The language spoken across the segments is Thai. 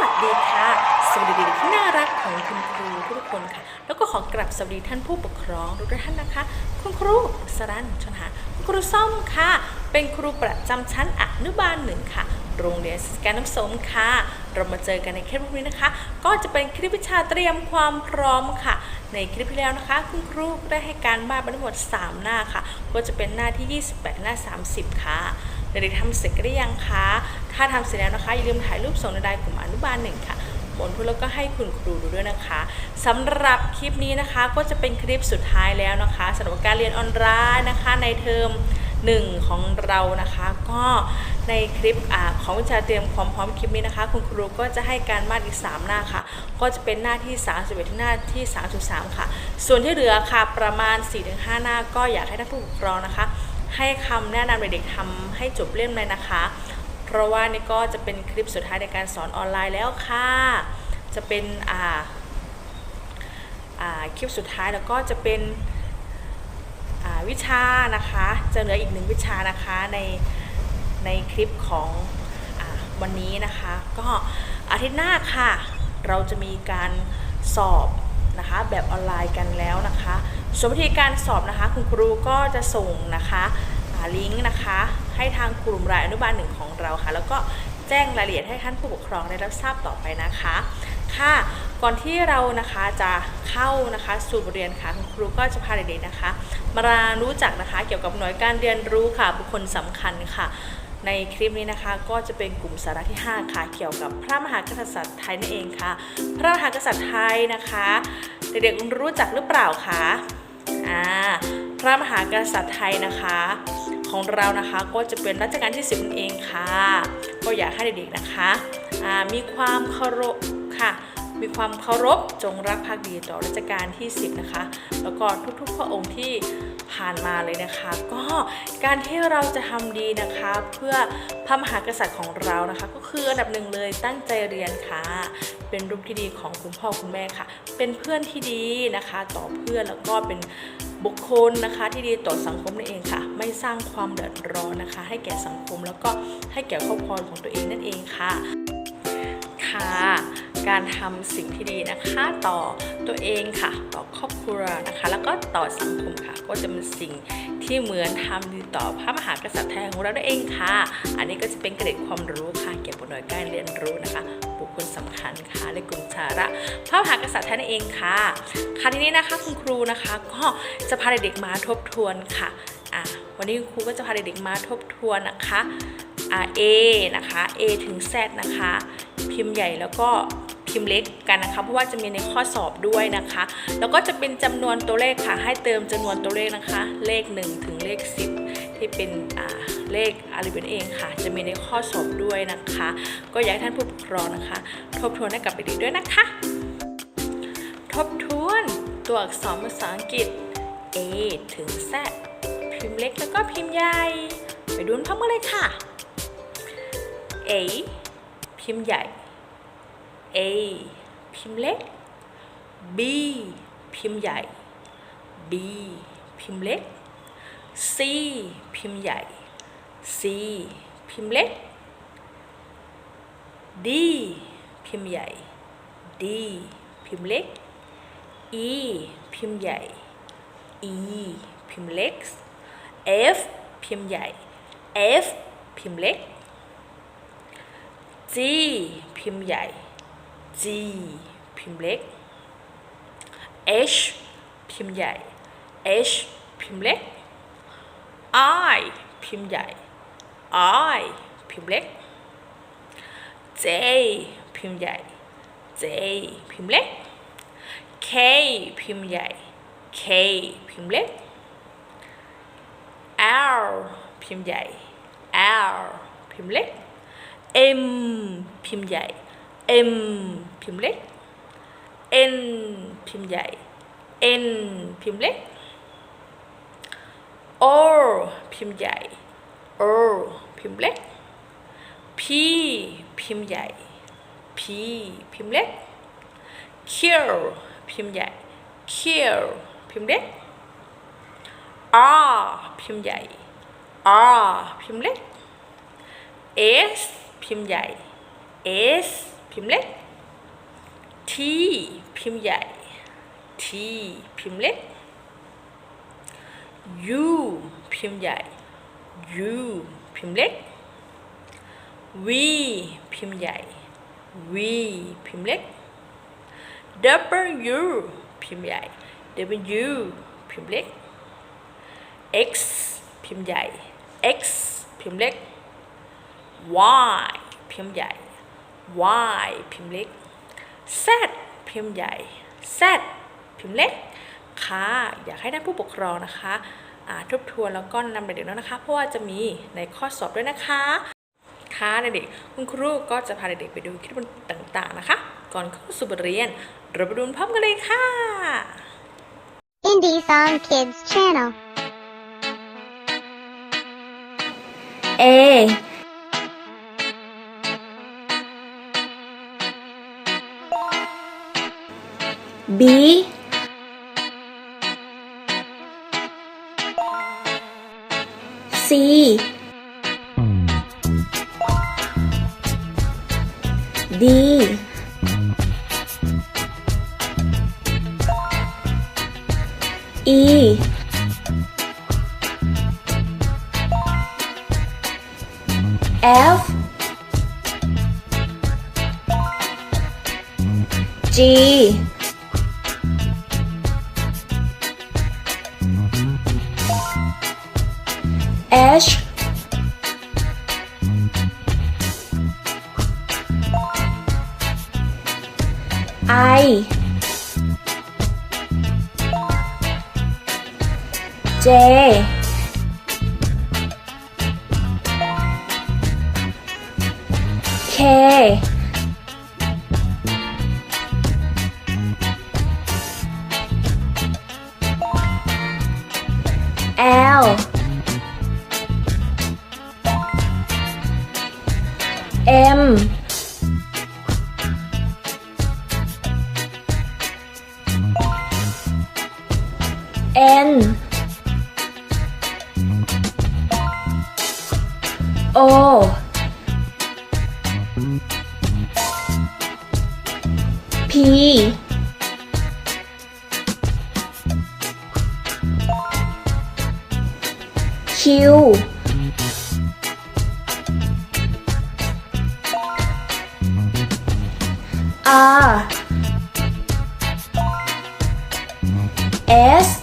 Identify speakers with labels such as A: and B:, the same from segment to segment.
A: วัสดีค่ะ สวัสดีเด็กที่น่ารักของคุณครูทุกคนค่ะ แล้วก็ขอกราบสวัสดีท่านผู้ปกครองทุกท่านนะคะ คุณครูสรันชนหาคุณครูส้มค่ะ เป็นครูประจำชั้นอนุบาลหนึ่งค่ะ โรงเรียนสแกนน้ำสมค่ะ เรามาเจอกันในคลิปนี้นะคะ ก็จะเป็นคลิปวิชาเตรียมความพร้อมค่ะ ในคลิปที่แล้วนะคะ คุณครูได้ให้การบ้านไปทั้งหมด 3 หน้าค่ะ ก็จะเป็นหน้าที่ 28 หน้า 30 ค่ะเด็กๆทำเสร็จหรือยังคะ ถ้าทำเสร็จแล้วนะคะอย่าลืมถ่ายรูปส่งในไลน์กลุ่มอนุบาลหนึ่งค่ะบนทุแล้วก็ให้คุณครูดูด้วยนะคะสำหรับคลิปนี้นะคะก็จะเป็นคลิปสุดท้ายแล้วนะคะสำหรับการเรียนออนไลน์นะคะในเทอมหนึ่งของเรานะคะก็ในคลิปอของวิชาเตรียมความพร้อมคลิปนี้นะคะ คุณครูก็จะให้การบ้านอีก 3 หน้าค่ะ ก็จะเป็นหน้าที่ 31ที่หน้าที่ 33 ค่ะ ส่วนที่เหลือค่ะประมาณ 4-5 หน้า ก็อยากให้ท่านผู้ปกครองนะคะ ให้คำแนะนำเด็กๆทำให้จบเล่มเลยนะคะ ราะว่านี่ก็จะเป็นคลิปสุดท้ายในการสอนออนไลน์แล้วค่ะ จะเป็นอ่าอ่าคลิปสุดท้ายแล้วก็จะเป็นอ่าวิชานะคะ จะเหลืออีกหนึ่งวิชานะคะในในคลิปของอาวันนี้นะคะ ก็อาทิตย์หน้าค่ะ เราจะมีการสอบนะคะแบบออนไลน์กันแล้วนะคะส่วนวิธีการสอบนะคะ คุณครูก็จะส่งนะคะอ่าลิงก์นะคะ ให้ทางกลุ่มรายอนุบาลหนึ่งของเราค่ะ แล้วก็แจ้งรายละเอียดให้ท่านผู้ปกครองได้รับทราบต่อไปนะคะ ค่ะ ก่อนที่เรานะคะจะเข้านะคะสู่บทเรียนค่ะคุณครูก็จะพาเด็กๆนะคะ มารู้จักนะคะเกี่ยวกับหน่วยการเรียนรู้ค่ะบุคคลสำคัญค่ะในคลิปนี้นะคะก็จะเป็นกลุ่มสาระที่ 5 ค่ะ เกี่ยวกับพระมหากษัตริย์ไทยนั่นเองค่ะ พระมหากษัตริย์ไทยนะคะเด็กๆรู้จักหรือเปล่าคะอ่าพระมหากษัตริย์ไทยนะคะ ของเรานะคะ ก็จะเป็นรัชกาลที่ 10นั่นเองค่ะ ก็อยากให้เด็กๆนะคะมีความเคารพค่ะ มีความเคารพจงรักภักดีต่อรัชกาลที่ 10 นะคะ แล้วก็ทุกๆ พระองค์ที่ผ่านมาเลยนะคะ ก็การที่เราจะทำดีนะคะ เพื่อพระมหากษัตริย์ของเรานะคะ ก็คืออันดับหนึ่งเลยตั้งใจเรียนค่ะเป็นรูปที่ดีของคุณพ่อคุณแม่ค่ะ เป็นเพื่อนที่ดีนะคะ ต่อเพื่อนแล้วก็เป็นบุคคลนะคะที่ดีต่อสังคมนั่นเองค่ะ ไม่สร้างความเดือดร้อนนะคะ ให้แก่สังคมแล้วก็ให้แก่ครอบครัวของตัวเองนั่นเองค่ะค่ะ การทำสิ่งที่ดีนะคะ ต่อตัวเองค่ะ ต่อครอบครัวนะคะ แล้วก็ต่อสังคมค่ะ ก็จะเป็นสิ่งที่เหมือนทำดีต่อพระมหากษัตริย์ไทยของเราด้เองค่ะ อันนี้ก็จะเป็นเกร็ดความรู้ค่ะเกี่ยวกับหน่วยการเรียนรู้นะคะ บุคคลสำคัญค่ะในกลุ่มชาระพระมหากษัตริย์ทยนั่นเองค่ะค่ะทีนี้นะคะคุณครูนะคะ ก็จะพาเด็กๆมาทบทวนค่ะอะวันนี้ครูก็จะพาเด็กๆมาทบทวนนะคะอ่า A นะคะ A ถึง Z นะคะ พิมพ์ใหญ่แล้วก็ พิมพ์เล็กกันนะคะ เพราะว่าจะมีในข้อสอบด้วยนะคะ แล้วก็จะเป็นจำนวนตัวเลขค่ะ ให้เติมจำนวนตัวเลขนะคะ เลข 1 ถึงเลข 10 ที่เป็นอ่าเลขอะไรเป็นเองค่ะ จะมีในข้อสอบด้วยนะคะ ก็อยากให้ท่านผู้ปกครองนะคะ ทบทวนให้กับเด็กๆด้วยนะคะ ทบทวนตัวอักษรภาษาอังกฤษ A ถึง Z พิมพ์เล็กแล้วก็พิมพ์ใหญ่ ไปดูพร้อมกันเลยค่ะ A พิมพ์ใหญ่ A พิมพ์เล็ก B พิมพ์ใหญ่ B พิมพ์เล็ก C พิมพ์ใหญ่ C พิมพ์เล็ก D พิมพ์ใหญ่ D พิมพ์เล็ก E พิมพ์ใหญ่ E พิมพ์เล็ก F พิมพ์ใหญ่ F พิมพ์เล็ก G พิมพ์ใหญ่ G พิมพ์เล็ก H พิมพ์ใหญ่ H พิมพ์เล็ก I พิมพ์ใหญ่ I พิมพ์เล็ก J พิมพ์ใหญ่ J พิมพ์เล็ก K พิมพ์ใหญ่ K พิมพ์เล็ก L พิมพ์ใหญ่ L พิมพ์เล็ก M พิมพ์ใหญ่ M พิมพ์เล็ก N พิมพ์ใหญ่ N พิมพ์เล็ก O พิมพ์ใหญ่ O พิมพ์เล็ก P พิมพ์ใหญ่ P พิมพ์เล็ก Q พิมพ์ใหญ่ Q พิมพ์เล็ก R พิมพ์ใหญ่ R พิมพ์เล็ก S พิมพ์ใหญ่ S พิมพ์เล็ก T พิมพ์ใหญ่ T พิมพ์เล็ก U พิมพ์ใหญ่ U พิมพ์เล็ก V พิมพ์ใหญ่ V พิมพ์เล็ก W พิมพ์ใหญ่ W พิมพ์เล็ก X พิมพ์ใหญ่ X พิมพ์เล็ก Y พิมพ์ใหญ่ Y พิมพ์เล็ก Z พิมพ์ใหญ่ Z พิมพ์เล็ก ค่ะ อยากให้ท่านผู้ปกครองนะคะอ่าทบทวนแล้วก็นำเด็กๆแล้วนะคะ เพราะว่าจะมีในข้อสอบด้วยนะคะ ค่ะเด็กๆคุณครูก็จะพาเด็กๆไปดูคลิปต่างๆนะคะ ก่อนเข้าสู่บทเรียน เราไปดูพร้อมกันเลยค่ะ
B: Indie Song Kids Channel.
C: A B. C. D. E. F. G I J K L M Q R. S.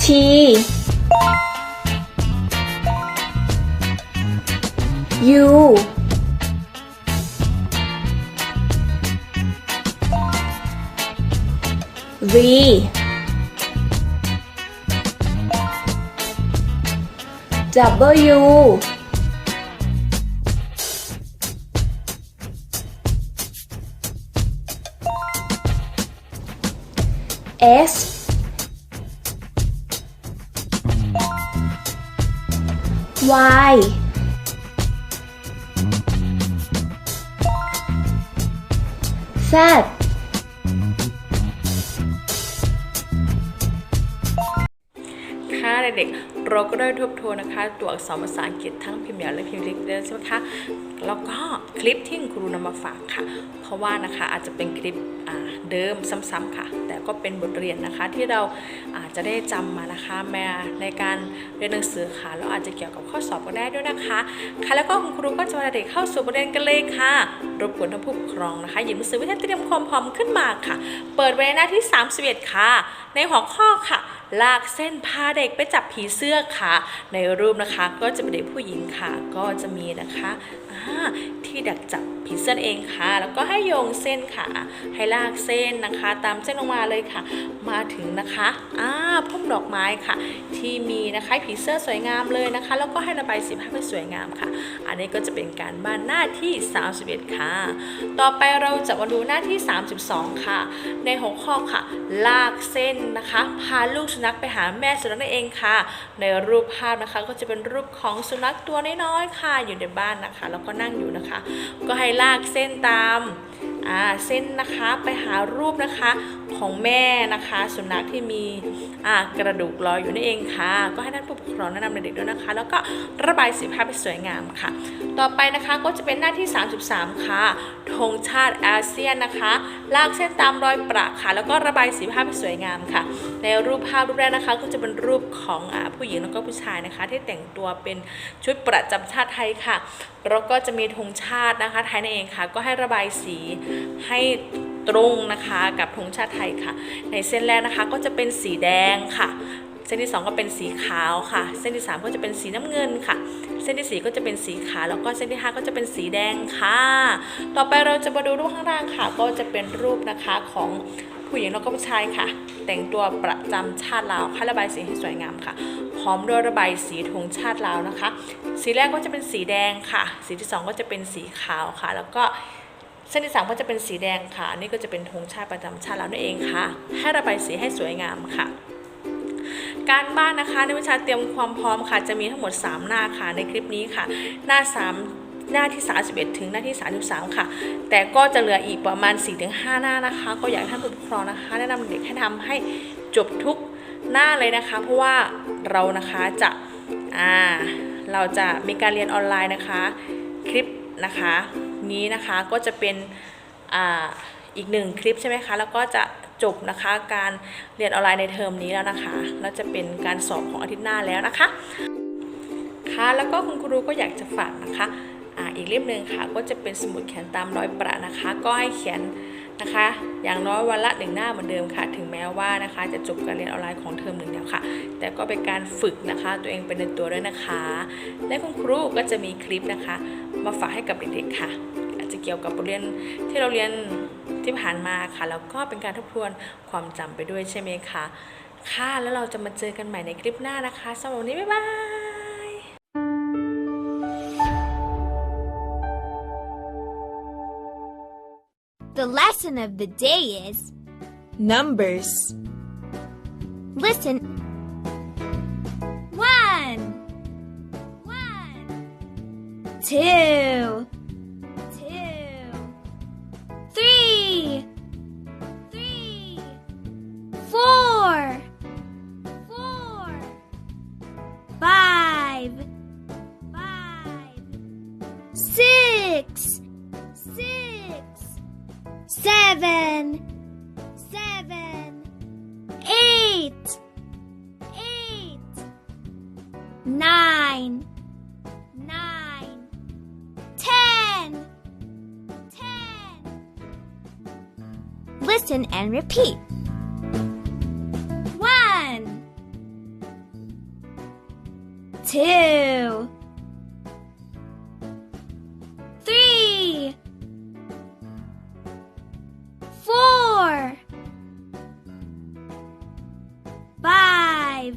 C: T. U. V W. S. Y. Z.
A: ค่ะ เราก็ได้ทบทวนนะคะ ตัวอักษรภาษาอังกฤษทั้งพิมพ์ใหญ่และพิมพ์เล็กด้วยใช่ไหมคะ แล้วก็คลิปที่ครูนำมาฝากค่ะ เพราะว่านะคะอาจจะเป็นคลิปเดิมซ้ำๆค่ะ แต่ก็เป็นบทเรียนนะคะที่เราอาจจะได้จำมานะคะมาในการเรียนหนังสือค่ะแล้วอาจจะเกี่ยวกับข้อสอบก็ได้ด้วยนะคะ ค่ะแล้วก็คุณครูก็จะพาเด็กเข้าสู่บทเรียนกันเลยค่ะรบกวนท่านผู้ปกครองนะคะหยิบหนังสือวิทยาเตรียมความพร้อมขึ้นมาค่ะ เปิดไว้หน้าที่ 31 ค่ะ ในหัวข้อค่ะ ลากเส้นพาเด็กไปจับผีเสื้อค่ะ ในรูปนะคะก็จะเป็นเด็กผู้หญิงค่ะ ก็จะมีนะคะอ่า ที่ดักจับผีเสื้อเองค่ะ แล้วก็ให้โยงเส้นค่ะ ให้ลากเส้นนะคะ ตามเส้นลงมาเลยค่ะ มาถึงนะคะอ่าพุ่มดอกไม้ค่ะ ที่มีนะคะผีเสื้อสวยงามเลยนะคะ แล้วก็ให้ระบายสีภาพให้สวยงามค่ะ อันนี้ก็จะเป็นการบ้านหน้าที่ 31 ค่ะ ต่อไปเราจะมาดูหน้าที่ 32 ค่ะ ในหัวข้อค่ะ ลากเส้นนะคะ พาลูกสุนัขไปหาแม่สุนัขนั่นเองค่ะ ในรูปภาพนะคะก็จะเป็นรูปของสุนัขตัวน้อยๆค่ะ อยู่ในบ้านนะคะ แล้วก็นั่งอยู่นะคะก็ให้ลากเส้นตาม อ่าเส้นนะคะไปหารูปนะคะของแม่นะคะ สุนัขที่มีอ่ากระดูกลอยอยู่นั่นเองค่ะ ก็ให้ท่านผู้ปกครองแนะนำเด็กๆด้วยนะคะ แล้วก็ระบายสีภาพให้สวยงามค่ะ ต่อไปนะคะก็จะเป็นหน้าที่ 33 ค่ะธงชาติอาเซียนนะคะ ลากเส้นตามรอยประค่ะ แล้วก็ระบายสีภาพให้สวยงามค่ะ ในรูปภาพรูปแรกนะคะ ก็จะเป็นรูปของอผู้หญิงแล้วก็ผู้ชายนะคะ ที่แต่งตัวเป็นชุดประจำชาติไทยค่ะแล้วก็จะมีธงชาตินะคะ ไทยนั่นเองค่ะ ก็ให้ระบายสีให้ตรงนะคะกับธงชาติไทยค่ะ ในเส้นแรกนะคะก็จะเป็นสีแดงค่ะ เส้นที่ 2 ก็เป็นสีขาวค่ะ เส้นที่ 3 ก็จะเป็นสีน้ำเงินค่ะ เส้นที่ 4 ก็จะเป็นสีขาวแล้วก็เส้นที่ 5 ก็จะเป็นสีแดงค่ะ ต่อไปเราจะมาดูรูปข้างล่างค่ะ ก็จะเป็นรูปนะคะของผู้หญิงแล้วก็ผู้ชายค่ะ แต่งตัวประจำชาติลาวค่ะระบายสีให้สวยงามค่ะ พร้อมด้วยระบายสีธงชาติลาวนะคะ สีแรกก็จะเป็นสีแดงค่ะ สีที่ 2 ก็จะเป็นสีขาวค่ะ แล้วก็ เส้นที่สามก็จะเป็นสีแดงค่ะอันนี้ก็จะเป็นธงชาติประจำชาติเรานั่นเองค่ะ ให้ระบายสีให้สวยงามค่ะ การบ้านนะคะในวิชาเตรียมความพร้อมค่ะ จะมีทั้งหมด 3 หน้าค่ะในคลิปนี้ค่ะ หน้า 3หน้าที่ 31 ถึงหน้าที่ 33 ค่ะ แต่ก็จะเหลืออีกประมาณ 4-5 หน้านะคะ ก็อยากให้ท่านผู้ปกครองนะคะ แนะนำเด็กให้ทำให้จบทุกหน้าเลยนะคะ เพราะว่าเรานะคะจะอ่าเราจะมีการเรียนออนไลน์นะคะ คลิปนะคะ นี้นะคะก็จะเป็นอ,อีกหนึ่งคลิปใช่ไหมคะแล้วก็จะจบนะคะการเรียนออนไลน์ในเทอมนี้แล้วนะคะแล้วจะเป็นการสอบของอาทิตย์หน้าแล้วนะคะค่ะแล้วก็คุณครูก็อยากจะฝากนะคะอีกเล่มหนึ่งค่ะก็จะเป็นสมุดเขียนตามรอยประนะคะ ก็ให้เขียน นะคะ อย่างน้อยวันละหนึ่งหน้าเหมือนเดิมค่ะ ถึงแม้ว่านะคะจะจบการเรียนออนไลน์ของเทอมหนึ่งแล้วค่ะ แต่ก็เป็นการฝึกนะคะ ตัวเองเป็นในตัวด้วยนะคะ และคุณครูก็จะมีคลิปนะคะ มาฝากให้กับเด็กๆค่ะ อาจจะเกี่ยวกับบทเรียนที่เราเรียนที่ผ่านมาค่ะ แล้วก็เป็นการทบทวนความจำไปด้วยใช่ไหมคะ ค่ะ แล้วเราจะมาเจอกันใหม่ในคลิปหน้านะคะสำหรับวันนี้บ๊ายบาย
B: The lesson of the day is
C: Numbers.
B: listen. One, one, two, two, nine, nine, ten, ten. Listen and repeat. One, two, three, four, five,